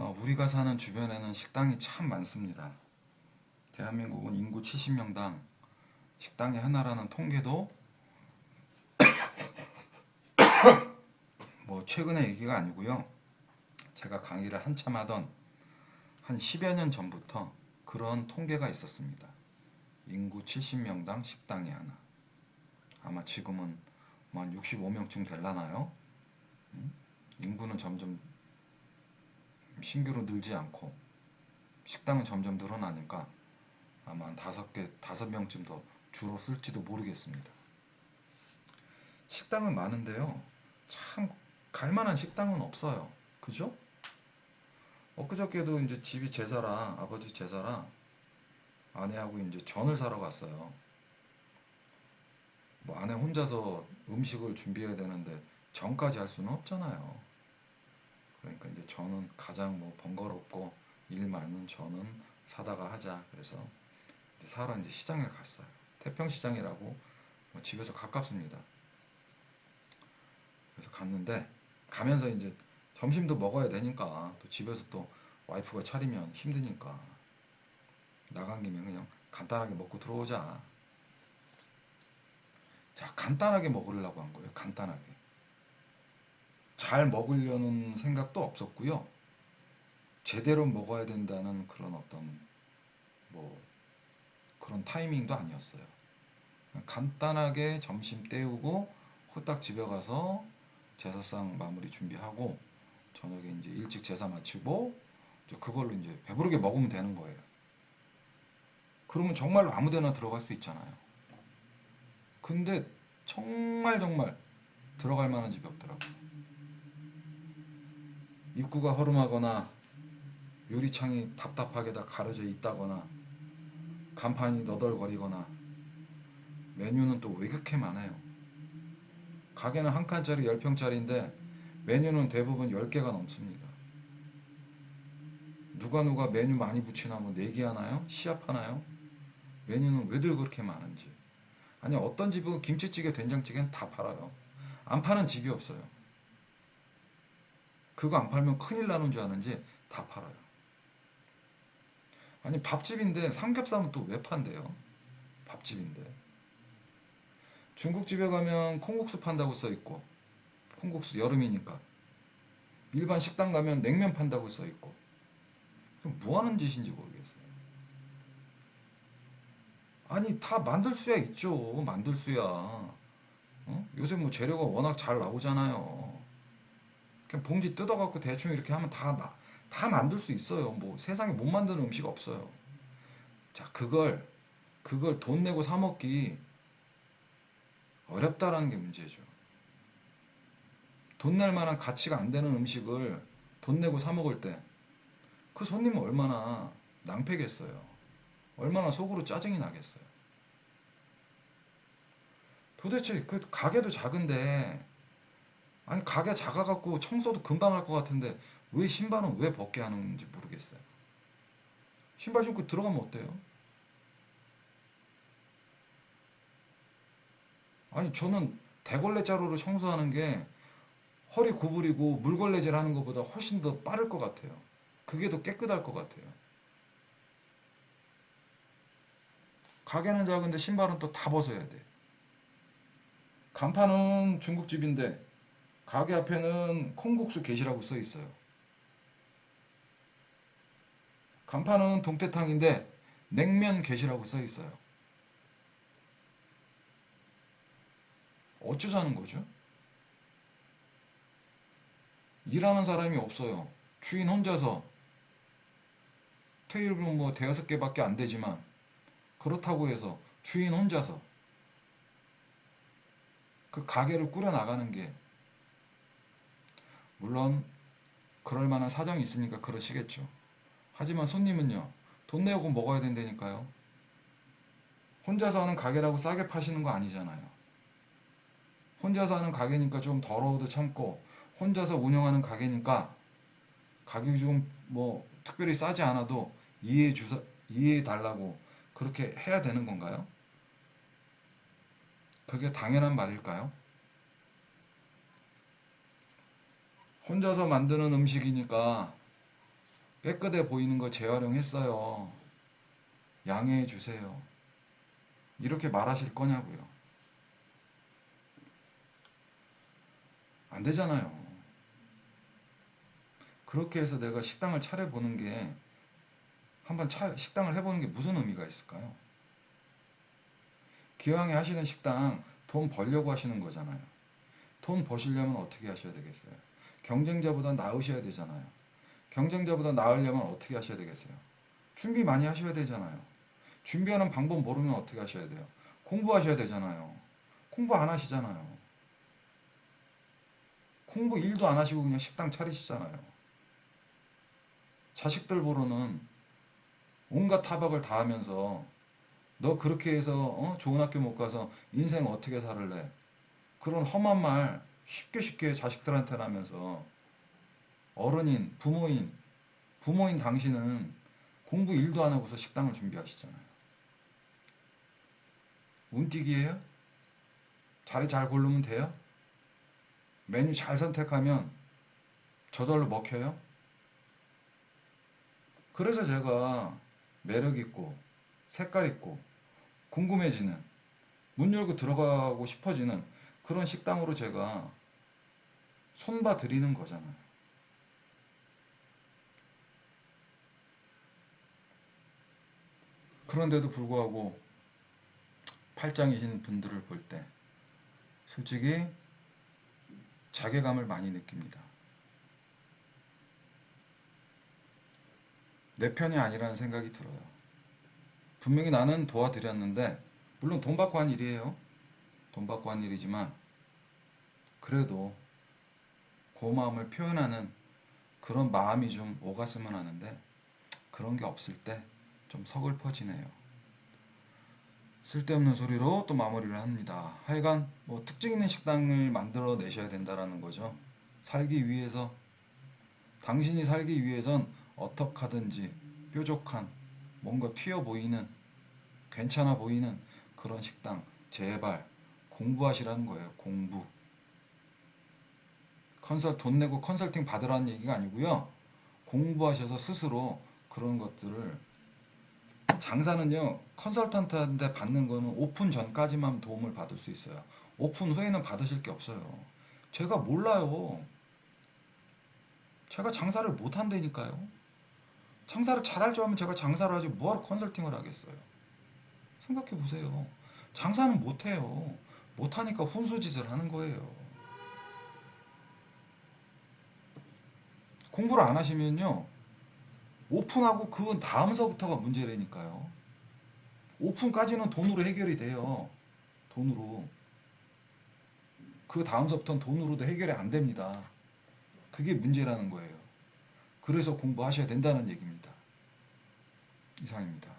어, 우리가 사는 주변에는 식당이 참 많습니다. 대한민국은 인구 70명당 식당이 하나라는 통계도 뭐 최근의 얘기가 아니고요. 제가 강의를 한참 하던 한 10여 년 전부터 그런 통계가 있었습니다. 인구 70명당 식당이 하나. 아마 지금은 뭐 한 65명쯤 될라나요? 음? 인구는 점점 신규로 늘지 않고 식당은 점점 늘어나니까 아마 한 다섯 개, 다섯 명쯤 더 줄었을지도 모르겠습니다. 식당은 많은데요. 참 갈만한 식당은 없어요. 그죠? 엊그저께도 이제 집이 제사라 아버지 제사라 아내하고 이제 전을 사러 갔어요. 뭐 아내 혼자서 음식을 준비해야 되는데 전까지 할 수는 없잖아요. 그러니까 이제 저는 가장 뭐 번거롭고 일 많은 저는 사다가 하자. 그래서 이제 사러 이제 시장에 갔어요. 태평시장이라고 뭐 집에서 가깝습니다. 그래서 갔는데 가면서 이제 점심도 먹어야 되니까 또 집에서 또 와이프가 차리면 힘드니까 나간 김에 그냥 간단하게 먹고 들어오자. 자, 간단하게 먹으려고 한 거예요. 간단하게. 잘 먹으려는 생각도 없었고요. 제대로 먹어야 된다는 그런 어떤 뭐 그런 타이밍도 아니었어요. 간단하게 점심 때우고 후딱 집에 가서 제사상 마무리 준비하고 저녁에 이제 일찍 제사 마치고 이제 그걸로 이제 배부르게 먹으면 되는 거예요. 그러면 정말로 아무 데나 들어갈 수 있잖아요. 근데 정말 정말 들어갈 만한 집이 없더라고요. 입구가 허름하거나 유리창이 답답하게 다 가려져 있다거나 간판이 너덜거리거나 메뉴는 또 왜 그렇게 많아요? 가게는 한 칸짜리 10평짜리인데 메뉴는 대부분 10개가 넘습니다. 누가 누가 메뉴 많이 붙이나 뭐 4개 하나요? 시합 하나요? 메뉴는 왜들 그렇게 많은지. 아니 어떤 집은 김치찌개, 된장찌개는 다 팔아요. 안 파는 집이 없어요. 그거 안 팔면 큰일 나는 줄 아는지 다 팔아요. 아니 밥집인데 삼겹살은 또 왜 판대요? 밥집인데. 중국집에 가면 콩국수 판다고 써 있고 콩국수 여름이니까 일반 식당 가면 냉면 판다고 써 있고 뭐 하는 짓인지 모르겠어요. 아니 다 만들 수야 있죠. 만들 수야. 어? 요새 뭐 재료가 워낙 잘 나오잖아요. 그냥 봉지 뜯어갖고 대충 이렇게 하면 다, 나- 다 만들 수 있어요. 뭐 세상에 못 만드는 음식 없어요. 자, 그걸, 그걸 돈 내고 사 먹기 어렵다라는 게 문제죠. 돈 낼 만한 가치가 안 되는 음식을 돈 내고 사 먹을 때 그 손님은 얼마나 낭패겠어요. 얼마나 속으로 짜증이 나겠어요. 도대체 그 가게도 작은데 아니 가게 작아갖고 청소도 금방 할 것 같은데 왜 신발은 왜 벗게 하는지 모르겠어요. 신발 신고 들어가면 어때요? 아니 저는 대걸레 자루로 청소하는 게 허리 구부리고 물걸레질 하는 것보다 훨씬 더 빠를 것 같아요. 그게 더 깨끗할 것 같아요. 가게는 작은데 신발은 또 다 벗어야 돼. 간판은 중국집인데 가게 앞에는 콩국수 계시라고 써 있어요. 간판은 동태탕인데 냉면 계시라고 써 있어요. 어쩌자는 거죠? 일하는 사람이 없어요. 주인 혼자서 테이블은 뭐 대여섯 개밖에 안 되지만 그렇다고 해서 주인 혼자서 그 가게를 꾸려 나가는 게 물론 그럴 만한 사정이 있으니까 그러시겠죠. 하지만 손님은요, 돈 내고 먹어야 된다니까요. 혼자서 하는 가게라고 싸게 파시는 거 아니잖아요. 혼자서 하는 가게니까 좀 더러워도 참고, 혼자서 운영하는 가게니까 가격이 좀 뭐 특별히 싸지 않아도 이해해 주사, 이해해 달라고 그렇게 해야 되는 건가요? 그게 당연한 말일까요? 혼자서 만드는 음식이니까 깨끗해 보이는 거 재활용했어요. 양해해 주세요. 이렇게 말하실 거냐고요. 안 되잖아요. 그렇게 해서 내가 식당을 차려보는 게 한번 차- 식당을 해보는 게 무슨 의미가 있을까요? 기왕에 하시는 식당 돈 벌려고 하시는 거잖아요. 돈 버시려면 어떻게 하셔야 되겠어요? 경쟁자보다 나으셔야 되잖아요. 경쟁자보다 나으려면 어떻게 하셔야 되겠어요? 준비 많이 하셔야 되잖아요. 준비하는 방법 모르면 어떻게 하셔야 돼요? 공부하셔야 되잖아요. 공부 안 하시잖아요. 공부 1도 안 하시고 그냥 식당 차리시잖아요. 자식들 보러는 온갖 타박을 다 하면서 너 그렇게 해서 어? 좋은 학교 못 가서 인생 어떻게 살을래? 그런 험한 말 쉽게 쉽게 자식들한테 하면서 어른인 부모인 부모인 당신은 공부 1도 안 하고서 식당을 준비하시잖아요. 운띠기예요? 자리 잘 고르면 돼요? 메뉴 잘 선택하면 저절로 먹혀요? 그래서 제가 매력 있고 색깔 있고 궁금해지는 문 열고 들어가고 싶어지는 그런 식당으로 제가 손봐 드리는 거잖아요. 그런데도 불구하고 팔짱이신 분들을 볼 때 솔직히 자괴감을 많이 느낍니다. 내 편이 아니라는 생각이 들어요. 분명히 나는 도와드렸는데, 물론 돈 받고 한 일이에요. 돈 받고 한 일이지만, 그래도 고마움을 표현하는 그런 마음이 좀 오갔으면 하는데, 그런 게 없을 때 좀 서글퍼지네요. 쓸데없는 소리로 또 마무리를 합니다. 하여간 뭐 특징 있는 식당을 만들어 내셔야 된다라는 거죠. 살기 위해서 당신이 살기 위해선 어떻게 하든지 뾰족한 뭔가 튀어 보이는 괜찮아 보이는 그런 식당 제발 공부하시라는 거예요. 공부. 컨설 돈 내고 컨설팅 받으라는 얘기가 아니고요. 공부하셔서 스스로 그런 것들을 장사는요, 컨설턴트한테 받는 거는 오픈 전까지만 도움을 받을 수 있어요. 오픈 후에는 받으실 게 없어요. 제가 몰라요. 제가 장사를 못 한다니까요. 장사를 잘할 줄 알면 제가 장사를 하지 뭐하러 컨설팅을 하겠어요. 생각해 보세요. 장사는 못 해요. 못 하니까 훈수짓을 하는 거예요. 공부를 안 하시면요. 오픈하고 그 다음서부터가 문제라니까요. 오픈까지는 돈으로 해결이 돼요. 돈으로. 그 다음서부터는 돈으로도 해결이 안 됩니다. 그게 문제라는 거예요. 그래서 공부하셔야 된다는 얘기입니다. 이상입니다.